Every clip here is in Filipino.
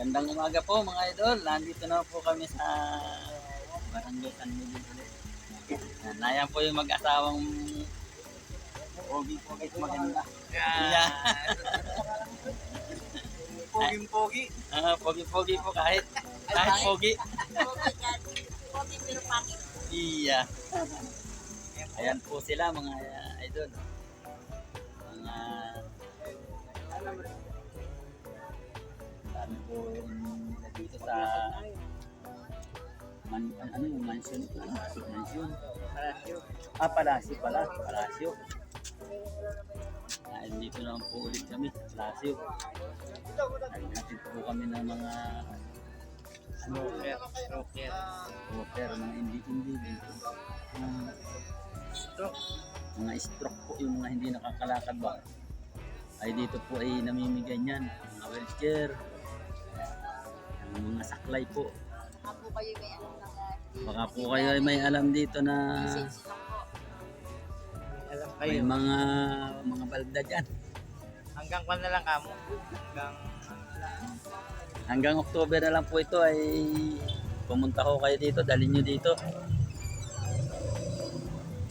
Gandang umaga po mga idol. Nandito na po kami sa Barangay San Miguel ulit. Yan, Ayan po yung mag-asawang pogi-pogi at maganda. Yeah. Poging-pogi. Ah, pogi-pogi po kahit kahit pogi. Pogi pero pangit. Iya. Ayan po sila mga idol. Mga dami po dito sa man, ano yung mansion ito? Mansion. Palasyo. Ah, palasyo pala. Palasyo. Ah, dito naman po ulit kami. Palasyo. Naghatid po kami ng mga ano, Rocker. Rocker. Water, mga hindi-hindi dito. Mga, Stroke. mga stroke po, yung mga hindi nakakalakad ba? Ay dito po ay namimigay niyan. Mga wheelchair. Yung mga saklay po. Ako kayo may alam na Baka po kayo ay may alam dito na lang po. Alam may kayo. mga mga balda dyan. Hanggang kwan na lang kamo. Hanggang Hanggang October na lang po ito ay pumunta ko kayo dito, dalhin nyo dito.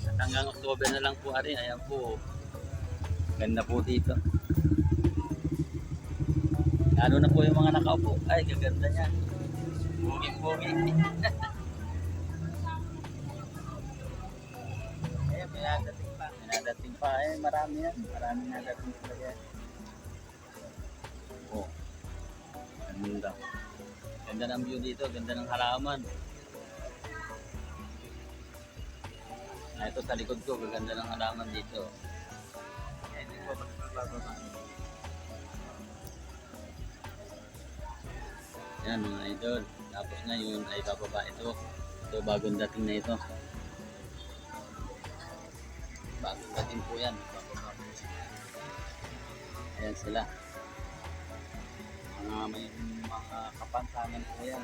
At hanggang October na lang po ari, ayan po. Ganda po dito. Lalo na po yung mga nakaupo. Ay, gaganda niya. Pogi-pogi. Ayan, may nadating pa. May nadating pa. Eh, marami yan. Marami nadating pa yan. Oh. Ganda. Ganda ng view dito. Ganda ng halaman. Ah, ito sa likod ko. Gaganda ng halaman dito. Ayan, yung po magbababa. Yan mga idol. Tapos na yun ay bababa ito. Ito bagong dating na ito. Bagong dating po yan. Bababa. Ayan sila. Mga may mga kapansanan po yan.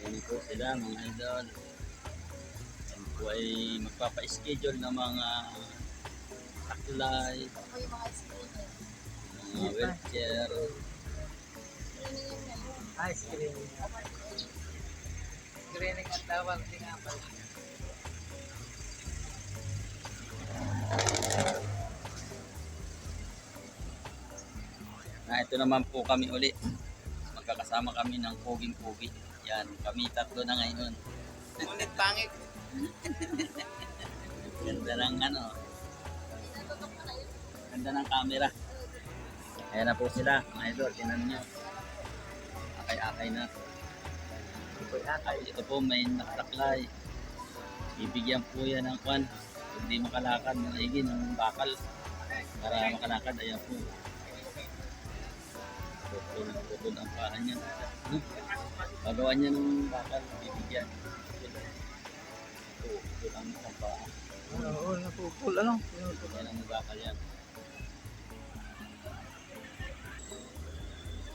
Ayan po sila mga idol. Po ay magpapa-schedule ng mga taklay, Ako yung mga screener. mga wheelchair. Screening yun ngayon. Ay, screening. Screening ang tawag. Hindi nga pala. Na ito naman po kami uli. Magkakasama kami ng poging-pogi. Yan, kami tatlo na ngayon. Ngunit pangit. Ganda ng ano, ganda ng camera. Ayan na po sila, mga idol, tinan nyo. Akay-akay na. Ay, ito po may nakataklay. Bibigyan po yan ng kwan. Kung di makalakad, maigi ng bakal. Para makalakad, ayan po. Putol ang paa niya. Ano? Gagawa niya ng bakal, bibigyan. Ito, putol ang ang paa. Oo, napupul. Ano? Yan ang yan.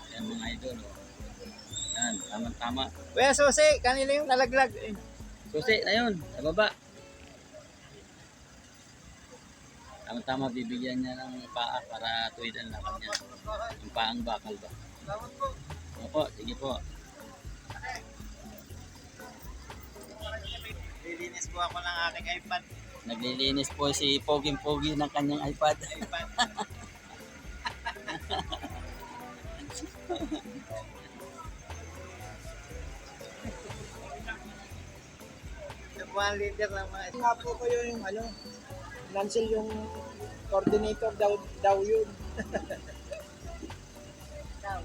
Yan mga idol. oh. Yan, tama-tama. Kuya Susi, kanila yung nalaglag. Eh. Susi na yun, sa baba. Tama-tama bibigyan niya ng paa para tuwidan lang kanya. Yung paang bakal ba? Opo, sige po. Lilinis po ako ng aking iPad. Naglilinis po si Poging Pogi ng kanyang iPad. iPad. Ang leader ng mga Nga po kayo yung ano, Lancel yung coordinator daw, daw yun. Daw.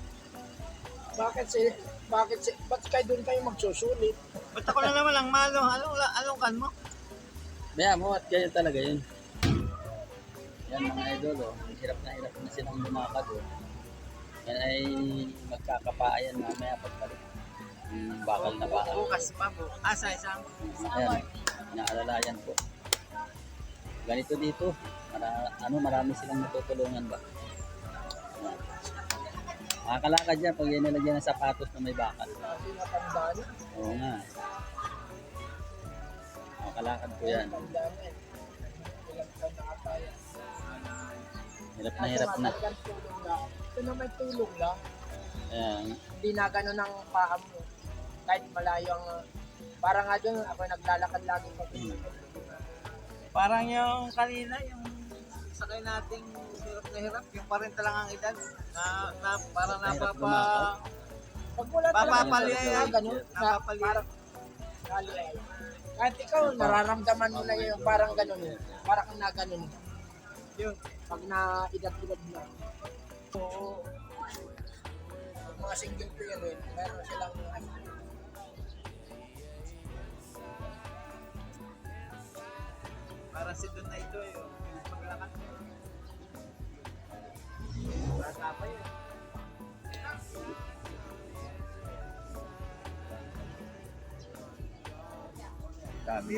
Bakit si, bakit si, ba't kayo doon kayo magsusulit? Ba't ako na naman lang malo? Anong, anong kan mo? Maya mo at ganyan talaga yun. Yan mga idol, oh. hirap na hirap na silang lumakad. Oh. Yan ay magkakapaayan mamaya pagbalik. Yung bakal na bakal. Bukas pa po. Ah, sa isang. Sa Ayan, inaalalayan po. Ganito dito, mara, ano, marami silang natutulungan ba? Ayan. Nakakalakad yan pag yan nilagyan ng sapatos na may bakal. Oo nga. Nakakalakad ko yan. Hirap na hirap na. Ito na may tulog lang. Ayan. Hindi na gano'n ang paa mo. Kahit malayo ang... Parang nga doon, ako naglalakad lagi pa. Hmm. Parang yung kanina, yung sakay nating hirap na hirap, yung parinta lang ang edad. Na, na Hirap napapa... Pag wala Papapali talaga, ay, ganun, na, napapali. parang, Kali ay. Kahit ikaw, nararamdaman mo na yung parang ganun. eh. Parang kang na ganun. Yun. Pag na edad-edad na. So, mga single parent, meron silang ano, Parang si Don na ito eh. oh. Dami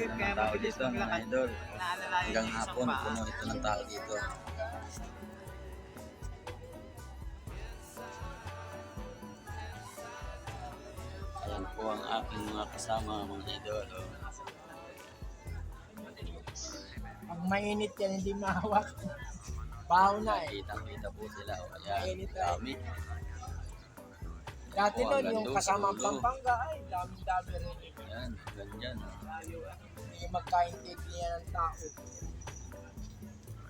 na ng tao dito mga idol. Hanggang hapon, puno ito ng tao dito. Ayan po ang aking mga kasama mga idol. Oh. Pag mainit yan, hindi mahawak. Baho na eh. Nakita-kita po sila. O, ayan, Mainit na. dami. Dati Oo, nun, hanggang yung doon, kasama ang dulo. Pampanga, ay, dami-dami rin. Ayan, ganyan. Hindi magkaintindihan ng tao.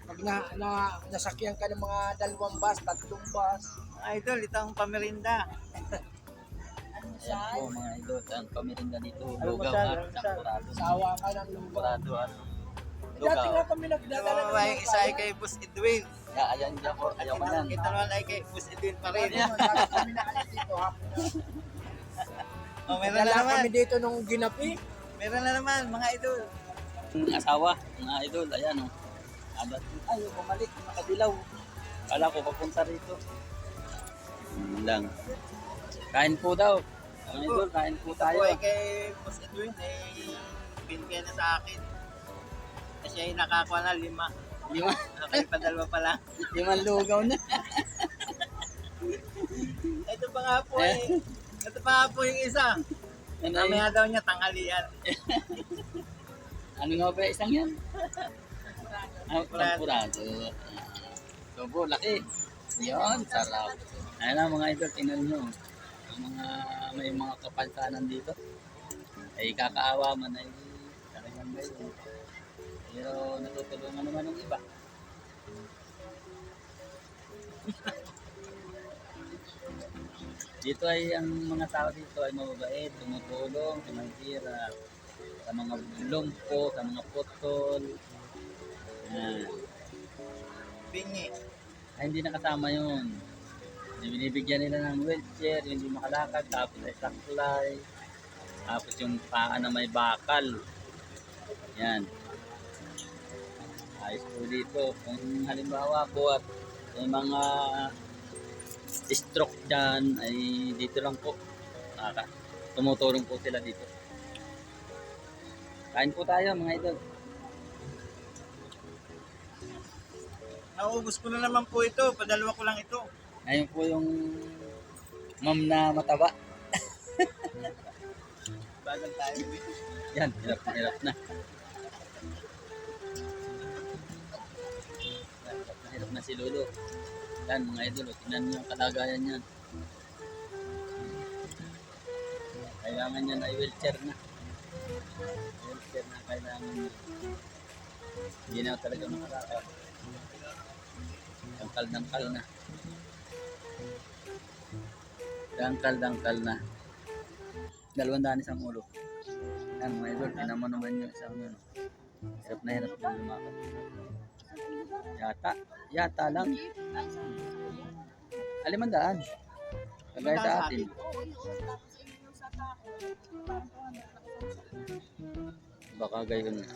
Pag na, na, nasakyan ka ng mga dalawang bus, tatlong bus, Idol, ito ang pamerinda. Ayan po mga idol. Ayan, pamirinda dito. Ano Lugaw. Ano masal? Sakurado. sawa ka ng lupa. Sakurado ha. Dati nga kami nagdadala Ito ng ay mga isa ay kay Boss Edwin. Ya, ayan dyan po. Ayaw mo yan. Ito naman ay kay Boss Edwin pa rin. Kami naalis dito ha. Oh, meron na naman. kami dito nung ginapi. Meron na naman, mga idol. Ang asawa, mga idol, ayan o. Abat, ay, bumalik, nakadilaw. Kala ko papunta rito. Yun lang. Kain po daw. Mga idol, kain po Ito tayo. po ay kay Boss Edwin ay binigyan na sa akin. Kasi ay nakakuha na lima. Lima, Okay, padalwa pa lang. limang lugaw na. Ito pa nga po eh. Ito pa nga po yung isa. Ano, ay- Mamaya daw niya tanghalian. ano nga ba isang yan? Ah, tempurado. Sobo, laki. Yun, sarap. Ayan na mga idol, tingnan nyo. Ang mga, may mga kapaltanan dito. Ay kakaawa man ay talagang gayon. Pero natutulungan naman ng iba. Dito ay ang mga tao dito ay mababait, tumutulong hirap, sa mga lumpo, sa mga putol. Yan. Bingi. Ay, hindi nakasama yun. Binibigyan nila ng wheelchair, hindi makalakad, tapos ay saklay. Tapos yung paa na may bakal. Yan. Ayos po dito. Kung halimbawa po at may mga stroke dyan, ay dito lang po. Naka, tumutulong po sila dito. Kain po tayo mga idol. Naubos ko na naman po ito. Padalwa ko lang ito. Ngayon po yung ma'am na mataba. Bagal tayo. Yan, hirap na hirap na. Si Lolo. Yan mga idol, oh, tingnan niyo ang kalagayan niya. Kailangan niya na i-wheelchair na. Wheelchair na kailangan niya. Hindi na talaga makalakad. Dangkal-dangkal na. Dangkal-dangkal na. Dalawang daan isang ulo. Yan mga idol, tinan mo naman yung isang yun. Hirap na hirap na lumakad. Yata, yata lang. Alimandaan. Kagaya sa atin. Oo, yun. Tapos ayun yung sa tao. Parang 200 lang. Baka gayon na.